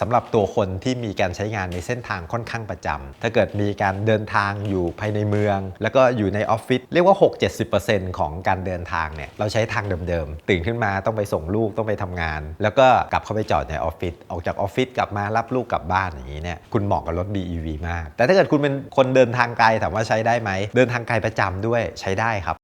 สำหรับตัวคนที่มีการใช้งานในเส้นทางค่อนข้างประจำถ้าเกิดมีการเดินทางอยู่ภายในเมือง แล้วก็อยู่ในออฟฟิศเรียกว่า 6-70%ของการเดินทางเนี่ยเราใช้ทางเดิมๆตื่นขึ้นมาต้องไปส่งลูกต้องไปทำงาน แล้วก็กลับเข้าไปจอดในออฟฟิศออกจากออฟฟิศกลับมารับลูกกลับบ้านอย่างนี้เนี่ยคุณเหมาะกับรถ BEV มาก แต่ถ้าเกิดคุณเป็นคนเดินทางไกลถามว่าใช้ได้ไหมเดินทางไกลประจำด้วยใช้ได้ครับ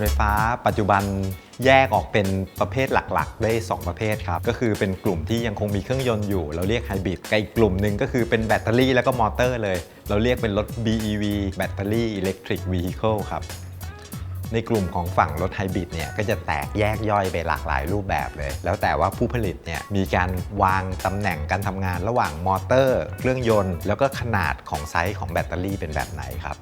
ไฟฟ้า ปัจจุบันแยกออกเป็นประเภทหลักๆ ได้ 2 ประเภทครับ ก็คือเป็นกลุ่มที่ยังคงมีเครื่องยนต์อยู่ เราเรียกไฮบริดกับอีกกลุ่มหนึ่งก็คือเป็นแบตเตอรี่แล้วก็มอเตอร์เลย เราเรียกเป็นรถ BEV แบตเตอรี่ Electric Vehicle ครับในกลุ่มของฝั่งรถไฮบริดเนี่ยก็จะแตกแยกย่อยไปหลากหลายรูปแบบเลย แล้วแต่ว่าผู้ผลิตเนี่ยมีการวางตำแหน่งการทำงานระหว่างมอเตอร์ เครื่องยนต์ แล้วก็ขนาดของไซส์ของแบตเตอรี่เป็นแบบไหนครับ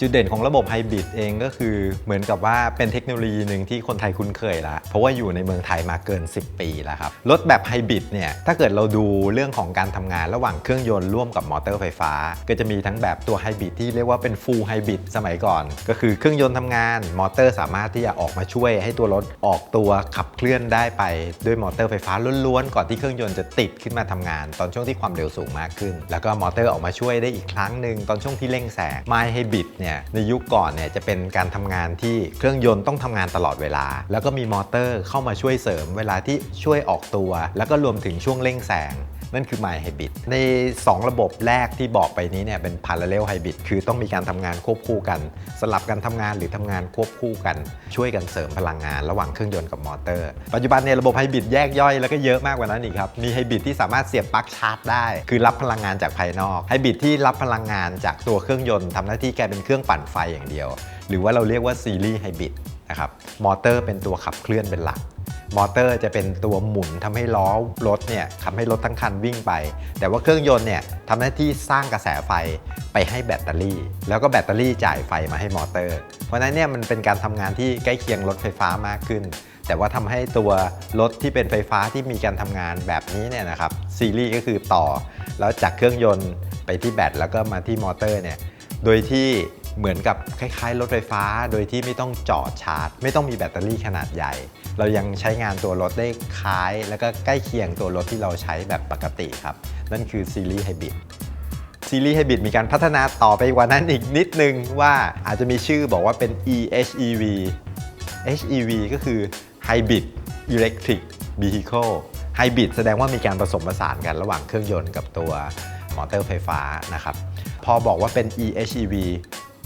จุดเด่นของระบบไฮบริดเองก็คือเหมือนกับว่าเป็นเทคโนโลยีหนึ่งที่คนไทยคุ้นเคยละเพราะว่าอยู่ในเมืองไทยมาเกิน 10 ปีแล้วครับ รถแบบไฮบริดเนี่ยถ้าเกิดเราดูเรื่องของการทำงานระหว่างเครื่องยนต์ร่วมกับมอเตอร์ไฟฟ้า ก็จะมีทั้งแบบตัวไฮบริดที่เรียกว่าเป็นฟูลไฮบริดสมัยก่อน ก็คือเครื่องยนต์ทำงานมอเตอร์สามารถที่จะออกมาช่วยให้ตัวรถออกตัวขับเคลื่อนได้ไปด้วยมอเตอร์ไฟฟ้าล้วนๆก่อนที่เครื่องยนต์จะติดขึ้นมาทำงาน ตอนช่วงที่ความเร็วสูงมากขึ้น แล้วก็มอเตอร์ออกมาช่วยได้อีกครั้งหนึ่งตอนช่วงที่เร่งแซงไมไฮบริดเนี่ยในยุคก่อนเนี่ยจะเป็นการทำงานที่เครื่องยนต์ต้องทำงานตลอดเวลา แล้วก็มีมอเตอร์เข้ามาช่วยเสริมเวลาที่ช่วยออกตัว แล้วก็รวมถึงช่วงเร่งแสง นั่นคือ My Hybrid ใน 2 ระบบแรกที่บอกไปนี้เนี่ยเป็น Parallel Hybrid คือต้องมีการทำงานควบคู่กัน สลับกันทำงานหรือทำงานควบคู่กัน ช่วยกันเสริมพลังงานระหว่างเครื่องยนต์กับมอเตอร์ ปัจจุบันเนี่ยระบบไฮบริดแยกย่อยแล้วก็เยอะมากกว่านั้นอีกครับ มีไฮบริดที่สามารถเสียบปลั๊กชาร์จได้ คือรับพลังงานจากภายนอกไฮบริดที่รับพลังงานจากตัวเครื่องยนต์ทำหน้าที่แกเป็นเครื่องปั่นไฟอย่างเดียว หรือว่าเราเรียกว่าซีรีส์ไฮบริดนะครับมอเตอร์เป็นตัวขับเคลื่อนเป็นหลัก มอเตอร์จะเป็นตัวหมุนทำให้ล้อรถเนี่ยทำให้รถทั้งคันวิ่งไป แต่ว่าเครื่องยนต์เนี่ยทำหน้าที่สร้างกระแสไฟไปให้แบตเตอรี่ แล้วก็แบตเตอรี่จ่ายไฟมาให้มอเตอร์ เพราะนั้นเนี่ยมันเป็นการทำงานที่ใกล้เคียงรถไฟฟ้ามากขึ้น แต่ว่าทำให้ตัวรถที่เป็นไฟฟ้าที่มีการทำงานแบบนี้เนี่ยนะครับซีรีส์ก็คือต่อ แล้วจากเครื่องยนต์ไปที่แบตแล้วก็มาที่มอเตอร์เนี่ยโดยที่ เหมือนกับคล้ายๆ รถไฟฟ้าโดยที่ไม่ต้องจอดชาร์จ ไม่ต้องมีแบตเตอรี่ขนาดใหญ่ เรายังใช้งานตัวรถได้คล้าย แล้วก็ใกล้เคียงตัวรถที่เราใช้แบบปกติครับ นั่นคือซีรีส์ไฮบริดซีรีส์ไฮบริดมีการพัฒนาต่อไปกว่านั้นอีกนิดนึงว่าอาจจะมีชื่อบอกว่าเป็น eHEV HEV ก็คือ Hybrid Electric Vehicle Hybrid แสดงว่ามีการผสมผสานกันระหว่างเครื่องยนต์กับตัวมอเตอร์ไฟฟ้านะครับ พอบอกว่าเป็น eHEV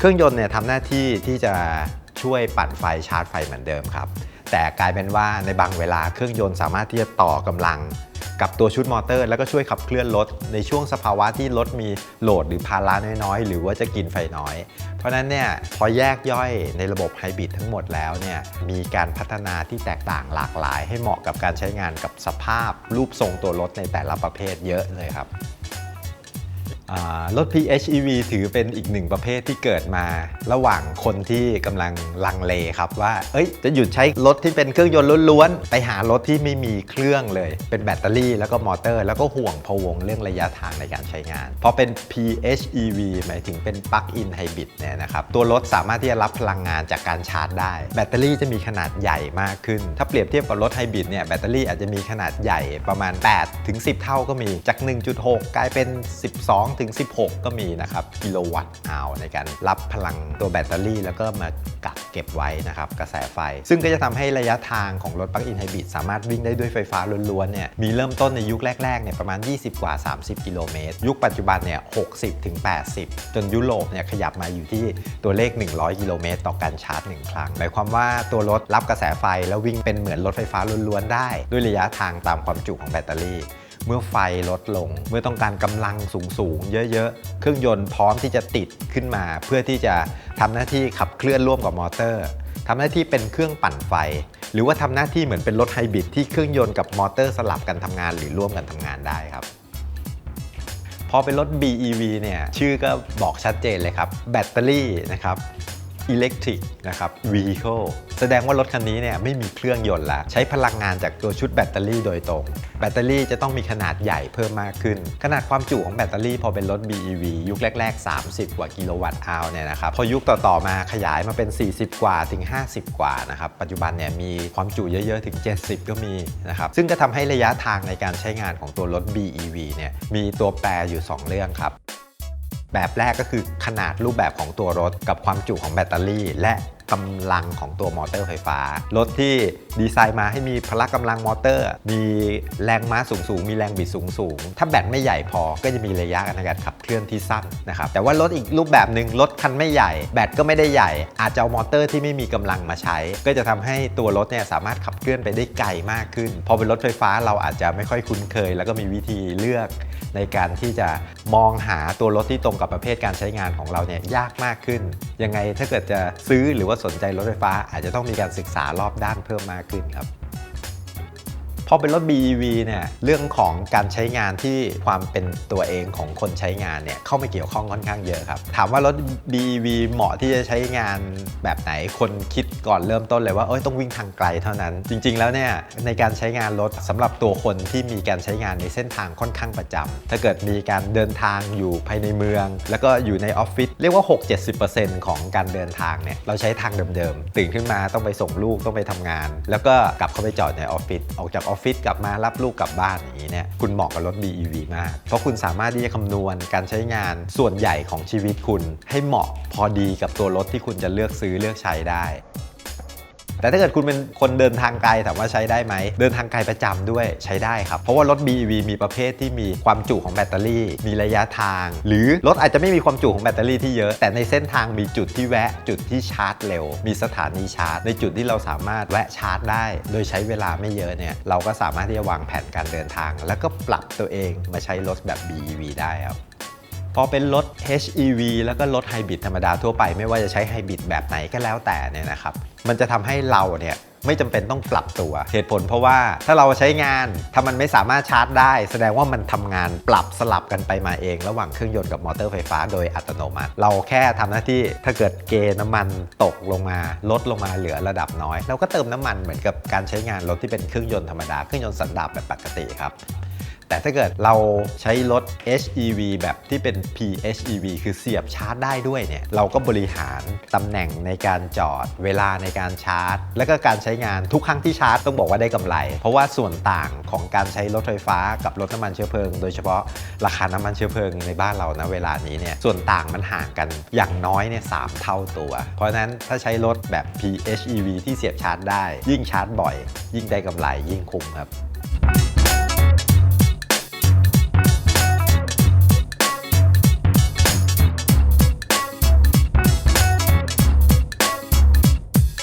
เครื่องยนต์เนี่ยทำหน้าที่ที่จะช่วยปั่นไฟชาร์จไฟเหมือนเดิมครับ แต่กลายเป็นว่าในบางเวลาเครื่องยนต์สามารถที่จะต่อกำลังกับตัวชุดมอเตอร์ แล้วก็ช่วยขับเคลื่อนรถในช่วงสภาวะที่รถมีโหลดหรือภาระน้อยๆ หรือว่าจะกินไฟน้อย เพราะฉะนั้นเนี่ยพอแยกย่อยในระบบไฮบริดทั้งหมดแล้วเนี่ยมีการพัฒนาที่แตกต่างหลากหลาย ให้เหมาะกับการใช้งานกับสภาพรูปทรงตัวรถในแต่ละประเภทเยอะเลยครับ รถ PHEV ถือเป็นอีกหนึ่งประเภทที่เกิดมา ระหว่างคนที่กำลังลังเลครับว่า เอ้ย จะหยุดใช้รถที่เป็นเครื่องยนต์ล้วนๆ ไปหารถที่ไม่มีเครื่องเลย เป็นแบตเตอรี่แล้วก็มอเตอร์ แล้วก็ห่วงพวงเรื่องระยะทางในการใช้งานพอเป็น PHEV หมายถึงเป็น Plug-in Hybrid เนี่ยนะครับ ตัวรถสามารถที่จะรับพลังงานจากการชาร์จได้ แบตเตอรี่จะมีขนาดใหญ่มากขึ้น ถ้าเปรียบเทียบกับรถไฮบริดเนี่ย แบตเตอรี่อาจจะมีขนาดใหญ่ประมาณ8ถึง10 เท่าก็มี จาก 1.6 กลายเป็น 12ถึง 16 ก็มีนะครับกิโลวัตต์อาวในการรับพลังตัวแบตเตอรี่ แล้วก็มากักเก็บไว้นะครับกระแสไฟ ซึ่งก็จะทำให้ระยะทางของรถปลั๊กอินไฮบริดสามารถวิ่งได้ด้วยไฟฟ้าล้วนๆเนี่ยมีเริ่มต้นในยุคแรกๆเนี่ยประมาณ 20 กว่า 30 กิโลเมตร ยุคปัจจุบันเนี่ย 60 ถึง 80 จนยุโรปเนี่ยขยับมาอยู่ที่ตัวเลข 100 กิโลเมตรต่อการชาร์จ 1 ครั้ง หมายความว่าตัวรถรับกระแสไฟแล้ววิ่งเป็นเหมือนรถไฟฟ้าล้วนๆได้ ด้วยระยะทางตามความจุของแบตเตอรี่ เมื่อไฟลดลง เมื่อต้องการกำลังสูงๆ เยอะๆ เครื่องยนต์พร้อมที่จะติดขึ้นมา เพื่อที่จะทำหน้าที่ขับเคลื่อนร่วมกับมอเตอร์ทำหน้าที่เป็นเครื่องปั่นไฟ หรือว่าทำหน้าที่เหมือนเป็นรถไฮบริดที่เครื่องยนต์กับมอเตอร์สลับกันทำงานหรือร่วมกันทำงานได้ครับพพอเป็นรถ BEV เนี่ยชื่อก็บอกชัดเจนเลยครับ แบตเตอรี่นะครับ Electric นะครับ Vehicle แสดงว่ารถคันนี้เนี่ยไม่มีเครื่องยนต์ละใช้พลังงานจากตัวชุดแบตเตอรี่โดยตรง แบตเตอรี่จะต้องมีขนาดใหญ่เพิ่มมากขึ้น ขนาดความจุของแบตเตอรี่พอเป็นรถ BEV ยุคแรก ๆ 30 กว่ากิโลวัตต์อาวเนี่ยนะครับพอยุคต่อ ๆ มาขยายมาเป็น 40 กว่าถึง 50 กว่านะครับปัจจุบันเนี่ยมีความจุเยอะ ๆ ถึง 70 ก็มีนะครับซึ่งก็ทำให้ระยะทางในการใช้งานของตัวรถ BEV เนี่ยมีตัวแปรอยู่ 2 เรื่องครับ แบบแรกก็คือขนาดรูปแบบของตัวรถกับความจุของแบตเตอรี่และ กำลังของตัวมอเตอร์ไฟฟ้า รถที่ดีไซน์มาให้มีพละกำลังมอเตอร์ มีแรงม้าสูงสูงมีแรงบิดสูงสูงถ้าแบตไม่ใหญ่พอก็จะมีระยะในการขับเคลื่อนที่สั้นนะครับแต่ว่ารถอีกรูปแบบหนึ่งรถคันไม่ใหญ่ แบตก็ไม่ได้ใหญ่ อาจจะเอามอเตอร์ที่ไม่มีกำลังมาใช้ ก็จะทำให้ตัวรถเนี่ยสามารถขับเคลื่อนไปได้ไกลมากขึ้น พอเป็นรถไฟฟ้าเราอาจจะไม่ค่อยคุ้นเคย แล้วก็มีวิธีเลือกในการที่จะมองหาตัวรถที่ตรงกับประเภทการใช้งานของเราเนี่ยยากมากขึ้น ยังไงถ้าเกิดจะซื้อหรือว่าสนใจรถไฟฟ้าอาจจะต้องมีการศึกษารอบด้านเพิ่มมากขึ้นครับ พอเป็นรถ BEV เนี่ยเรื่องของการใช้งานที่ความเป็นตัวเองของคนใช้งานเนี่ยเข้ามาเกี่ยวข้องค่อนข้างเยอะครับ ถามว่ารถ BEV เหมาะที่จะใช้งานแบบไหนคนคิดก่อนเริ่มต้นเลยว่าเอ้ยต้องวิ่งทางไกลเท่านั้น จริง ๆ แล้วเนี่ยในการใช้งานรถสำหรับตัวคนที่มีการใช้งานในเส้นทางค่อนข้างประจำถ้าเกิดมีการเดินทางอยู่ภายในเมือง แล้วก็อยู่ในออฟฟิศเรียกว่า 6-70%ของการเดินทางเนี่ยเราใช้ทางเดิมๆตื่นขึ้นมาต้องไปส่งลูกต้องไปทำงาน แล้วก็กลับเข้าไปจอดในออฟฟิศออกจากออฟฟิศกลับมารับลูกกลับบ้านอย่างนี้เนี่ยคุณเหมาะกับรถ BEV มาก เพราะคุณสามารถที่จะคำนวณการใช้งานส่วนใหญ่ของชีวิตคุณ ให้เหมาะพอดีกับตัวรถที่คุณจะเลือกซื้อเลือกใช้ได้ แต่ถ้าเกิดคุณเป็นคนเดินทางไกลถามว่าใช้ได้ไหม เดินทางไกลประจำด้วยใช้ได้ครับ เพราะว่ารถ BEV มีประเภทที่มีความจุของแบตเตอรี่ มีระยะทาง หรือรถอาจจะไม่มีความจุของแบตเตอรี่ที่เยอะ แต่ในเส้นทางมีจุดที่แวะจุดที่ชาร์จเร็ว มีสถานีชาร์จ ในจุดที่เราสามารถแวะชาร์จได้ โดยใช้เวลาไม่เยอะเนี่ยเราก็สามารถที่จะวางแผนการเดินทาง แล้วก็ปรับตัวเองมาใช้รถแบบ BEV ได้ครับ พอเป็นรถ HEV แล้วก็รถไฮบริดธรรมดาทั่วไปไม่ว่าจะใช้ไฮบริดแบบไหนก็แล้วแต่เนี่ยนะครับมันจะทำให้เราเนี่ยไม่จำเป็นต้องปรับตัว เหตุผลเพราะว่าถ้าเราใช้งานถ้ามันไม่สามารถชาร์จได้ แสดงว่ามันทำงานปรับสลับกันไปมาเอง ระหว่างเครื่องยนต์กับมอเตอร์ไฟฟ้าโดยอัตโนมัติ เราแค่ทำหน้าที่ถ้าเกิดเกน้ำมันตกลงมา ลดลงมาเหลือระดับน้อย เราก็เติมน้ำมันเหมือนกับการใช้งานรถที่เป็นเครื่องยนต์ธรรมดาเครื่องยนต์สันดาปแบบปกติครับ แต่ถ้าเกิดเราใช้รถ HEV แบบที่เป็น PHEV คือเสียบชาร์จได้ด้วยเนี่ย เราก็บริหารตำแหน่งในการจอด เวลาในการชาร์จ แล้วก็การใช้งานทุกครั้งที่ชาร์จต้องบอกว่าได้กำไร เพราะว่าส่วนต่างของการใช้รถไฟฟ้ากับรถน้ำมันเชื้อเพลิง โดยเฉพาะราคาน้ำมันเชื้อเพลิงในบ้านเรานะเวลานี้เนี่ยส่วนต่างมันห่างกันอย่างน้อยเนี่ยสามเท่าตัว เพราะฉะนั้นถ้าใช้รถแบบ PHEV ที่เสียบชาร์จได้ ยิ่งชาร์จบ่อย ยิ่งได้กำไรยิ่งคุ้มครับ